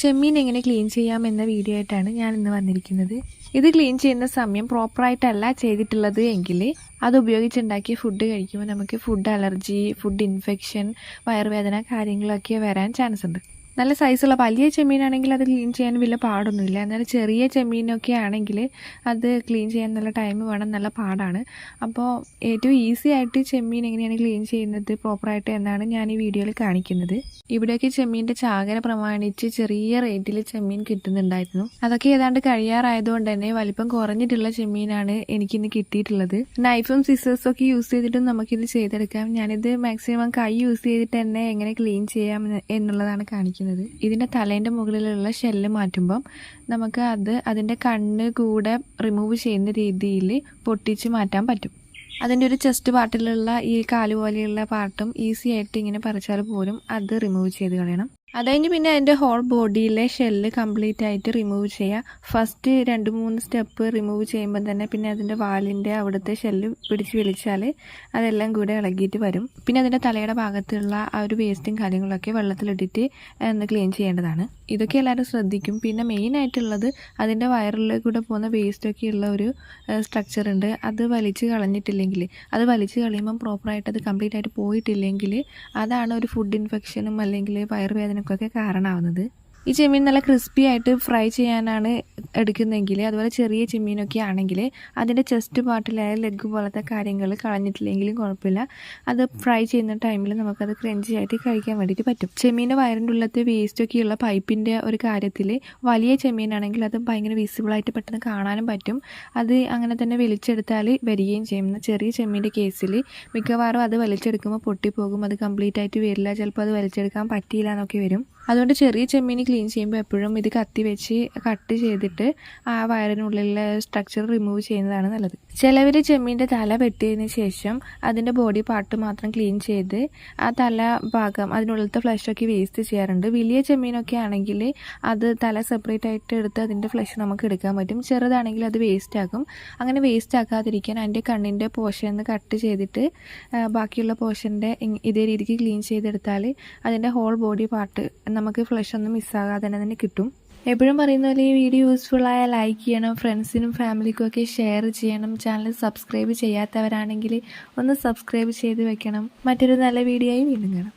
ചെമ്മീൻ എങ്ങനെ ക്ലീൻ ചെയ്യാം എന്ന വീഡിയോ ആയിട്ടാണ് ഞാൻ ഇന്ന് വന്നിരിക്കുന്നത്. ഇത് ക്ലീൻ ചെയ്യുന്ന സമയം പ്രോപ്പറായിട്ടല്ല ചെയ്തിട്ടുള്ളത് എങ്കിൽ അത് ഉപയോഗിച്ചുണ്ടാക്കിയ ഫുഡ് കഴിക്കുമ്പോൾ നമുക്ക് ഫുഡ് അലർജി ഫുഡ് ഇൻഫെക്ഷൻ വയറുവേദന കാര്യങ്ങളൊക്കെ വരാൻ ചാൻസ് ഉണ്ട്. നല്ല സൈസുള്ള വലിയ ചെമ്മീനാണെങ്കിൽ അത് ക്ലീൻ ചെയ്യാൻ വലിയ പാടൊന്നുമില്ല. എന്നാൽ ചെറിയ ചെമ്മീനൊക്കെ ആണെങ്കിൽ അത് ക്ലീൻ ചെയ്യാൻ നല്ല ടൈം വേണം നല്ല പാടാണ്. അപ്പോൾ ഏറ്റവും ഈസി ആയിട്ട് ചെമ്മീൻ എങ്ങനെയാണ് ക്ലീൻ ചെയ്യുന്നത് പ്രോപ്പറായിട്ട് എന്നാണ് ഞാൻ ഈ വീഡിയോയിൽ കാണിക്കുന്നത്. ഇവിടെയൊക്കെ ചെമ്മീന്റെ ചാകര പ്രമാണിച്ച് ചെറിയ റേറ്റിൽ ചെമ്മീൻ കിട്ടുന്നുണ്ടായിരുന്നു. അതൊക്കെ ഏതാണ്ട് കഴിയാറായതുകൊണ്ട് തന്നെ വലിപ്പം കുറഞ്ഞിട്ടുള്ള ചെമ്മീനാണ് എനിക്കിന്ന് കിട്ടിയിട്ടുള്ളത്. നൈഫും സിസേഴ്സും ഒക്കെ യൂസ് ചെയ്തിട്ടും നമുക്കിത് ചെയ്തെടുക്കാം. ഞാനിത് മാക്സിമം കൈ യൂസ് ചെയ്തിട്ട് തന്നെ എങ്ങനെ ക്ലീൻ ചെയ്യാം എന്നുള്ളതാണ് കാണിക്കുന്നത്. ഇതിന്റെ തലേന്റെ മുകളിലുള്ള ഷെല്ല് മാറ്റുമ്പം നമുക്ക് അത് അതിന്റെ കണ്ണ് കൂടെ റിമൂവ് ചെയ്യുന്ന രീതിയിൽ പൊട്ടിച്ച് മാറ്റാൻ പറ്റും. അതിന്റെ ഒരു ചെസ്റ്റ് പാർട്ടിലുള്ള ഈ കാൽ പോലെയുള്ള പാർട്ടും ഈസി ആയിട്ട് ഇങ്ങനെ പറിച്ചാൽ പോലും അത് റിമൂവ് ചെയ്ത് കളയണം. അത് കഴിഞ്ഞ് പിന്നെ അതിന്റെ ഹോൾ ബോഡിയിലെ ഷെല്ല് കംപ്ലീറ്റ് ആയിട്ട് റിമൂവ് ചെയ്യുക ഫസ്റ്റ് രണ്ട് മൂന്ന് സ്റ്റെപ്പ് റിമൂവ് ചെയ്യുമ്പോൾ തന്നെ പിന്നെ അതിന്റെ വാലിന്റെ അവിടുത്തെ ഷെല്ല് പിടിച്ച് വലിച്ചാൽ അതെല്ലാം കൂടെ ഇളകിയിട്ട് വരും. പിന്നെ അതിന്റെ തലയുടെ ഭാഗത്തുള്ള ആ ഒരു വേസ്റ്റും കാര്യങ്ങളൊക്കെ വെള്ളത്തിലിട്ടിട്ട് ഒന്ന് ക്ലീൻ ചെയ്യേണ്ടതാണ്. ഇതൊക്കെ എല്ലാവരും ശ്രദ്ധിക്കും. പിന്നെ മെയിൻ ആയിട്ടുള്ളത് അതിന്റെ വയറിൽ കൂടെ പോകുന്ന വേസ്റ്റൊക്കെ ഉള്ള ഒരു സ്ട്രക്ചർ ഉണ്ട്. അത് വലിച്ച് കളഞ്ഞിട്ടില്ലെങ്കിൽ അത് വലിച്ച് കളയുമ്പം പ്രോപ്പറായിട്ട് അത് കംപ്ലീറ്റ് ആയിട്ട് പോയിട്ടില്ലെങ്കിൽ അതാണ് ഒരു ഫുഡ് ഇൻഫെക്ഷനും അല്ലെങ്കിൽ വയറുവേദനക്കൊക്കെ കാരണമാവുന്നത്. ഈ ചെമ്മീൻ നല്ല ക്രിസ്പി ആയിട്ട് ഫ്രൈ ചെയ്യാനാണ് എടുക്കുന്നതെങ്കിൽ അതുപോലെ ചെറിയ ചെമ്മീനൊക്കെ ആണെങ്കിൽ അതിന്റെ ചെസ്റ്റ് പാർട്ടിലായ ലെഗ് പോലത്തെ കാര്യങ്ങൾ കളഞ്ഞിട്ടില്ലെങ്കിലും കുഴപ്പമില്ല. അത് ഫ്രൈ ചെയ്യുന്ന ടൈമിൽ നമുക്കത് ക്രഞ്ചി ആയിട്ട് കഴിക്കാൻ വേണ്ടിയിട്ട് പറ്റും. ചെമ്മീന്റെ വയറിന്റെ ഉള്ളത്തെ വേസ്റ്റൊക്കെയുള്ള പൈപ്പിന്റെ ഒരു കാര്യത്തിൽ വലിയ ചെമ്മീനാണെങ്കിൽ അത് ഭയങ്കര വിസിബിളായിട്ട് പെട്ടെന്ന് കാണാനും പറ്റും. അത് അങ്ങനെ തന്നെ വലിച്ചെടുത്താൽ വരികയും ചെയ്യും. ചെറിയ ചെമ്മീന്റെ കേസിൽ മിക്കവാറും അത് വലിച്ചെടുക്കുമ്പോൾ പൊട്ടിപ്പോകും. അത് കംപ്ലീറ്റ് ആയിട്ട് വരില്ല. ചിലപ്പോൾ അത് വലിച്ചെടുക്കാൻ പറ്റിയില്ല എന്നൊക്കെ വരും. അതുകൊണ്ട് ചെറിയ ചെമ്മീൻ ക്ലീൻ ചെയ്യുമ്പോൾ എപ്പോഴും ഇത് കത്തി വെച്ച് കട്ട് ചെയ്തിട്ട് ആ വയറിനുള്ളിലെ സ്ട്രക്ചർ റിമൂവ് ചെയ്യുന്നതാണ് നല്ലത്. ചിലവർ ചെമ്മീന്റെ തല വെട്ടിയതിന് ശേഷം അതിന്റെ ബോഡി പാർട്ട് മാത്രം ക്ലീൻ ചെയ്ത് ആ തല ഭാഗം അതിനുള്ളിലത്തെ ഫ്ലഷൊക്കെ വേസ്റ്റ് ചെയ്യാറുണ്ട്. വലിയ ചെമ്മീനൊക്കെ ആണെങ്കിൽ അത് തല സെപ്പറേറ്റ് ആയിട്ട് എടുത്ത് അതിന്റെ ഫ്ലഷ് നമുക്ക് എടുക്കാൻ പറ്റും. ചെറുതാണെങ്കിൽ അത് വേസ്റ്റ് ആക്കും അങ്ങനെ വേസ്റ്റ് ആക്കാതിരിക്കാൻ അതിന്റെ കണ്ണിന്റെ പോർഷൻ കട്ട് ചെയ്തിട്ട് ബാക്കിയുള്ള പോർഷന്റെ ഇതേ രീതിക്ക് ക്ലീൻ ചെയ്തെടുത്താൽ അതിന്റെ ഹോൾ ബോഡി പാർട്ട് നമുക്ക് ഫ്ലഷ് ഒന്നും മിസ്സാകാതെ തന്നെ കിട്ടും. എപ്പോഴും പറയുന്ന പോലെ ഈ വീഡിയോ യൂസ്ഫുൾ ആയ ലൈക്ക് ചെയ്യണം ഫ്രണ്ട്സിനും ഫാമിലിക്കും ഒക്കെ ഷെയർ ചെയ്യണം ചാനൽ സബ്സ്ക്രൈബ് ചെയ്യാത്തവരാണെങ്കിൽ ഒന്ന് സബ്സ്ക്രൈബ് ചെയ്ത് വെക്കണം. മറ്റൊരു നല്ല വീഡിയോയും വീണ്ടും കാണാം.